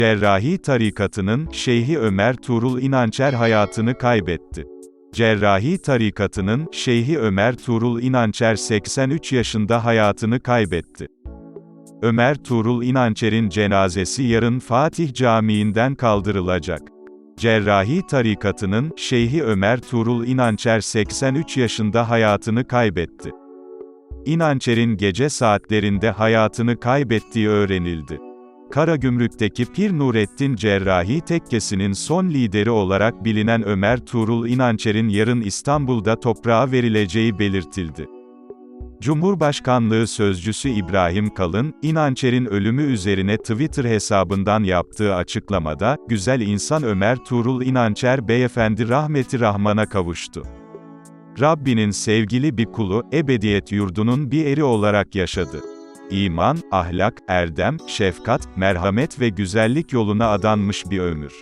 Cerrahi tarikatının Şeyhi Ömer Tuğrul İnançer hayatını kaybetti. Cerrahi tarikatının Şeyhi Ömer Tuğrul İnançer 83 yaşında hayatını kaybetti. Ömer Tuğrul İnançer'in cenazesi yarın Fatih Camii'nden kaldırılacak. Cerrahi tarikatının Şeyhi Ömer Tuğrul İnançer 83 yaşında hayatını kaybetti. İnançer'in gece saatlerinde hayatını kaybettiği öğrenildi. Karagümrük'teki Pir Nurettin Cerrahi Tekkesi'nin son lideri olarak bilinen Ömer Tuğrul İnançer'in yarın İstanbul'da toprağa verileceği belirtildi. Cumhurbaşkanlığı Sözcüsü İbrahim Kalın, İnançer'in ölümü üzerine Twitter hesabından yaptığı açıklamada, güzel insan Ömer Tuğrul İnançer beyefendi rahmeti rahmana kavuştu. Rabbinin sevgili bir kulu, ebediyet yurdunun bir eri olarak yaşadı. İman, ahlak, erdem, şefkat, merhamet ve güzellik yoluna adanmış bir ömür.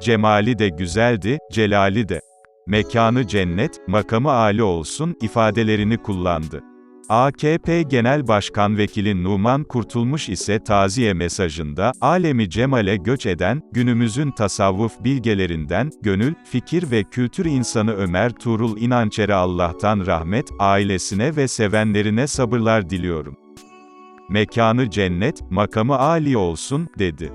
Cemali de güzeldi, celali de. Mekanı cennet, makamı âli olsun ifadelerini kullandı. AKP Genel Başkan Vekili Numan Kurtulmuş ise taziye mesajında, alemi cemale göç eden, günümüzün tasavvuf bilgelerinden, gönül, fikir ve kültür insanı Ömer Tuğrul İnançer'e Allah'tan rahmet, ailesine ve sevenlerine sabırlar diliyorum. Mekanı cennet, makamı âli olsun, dedi.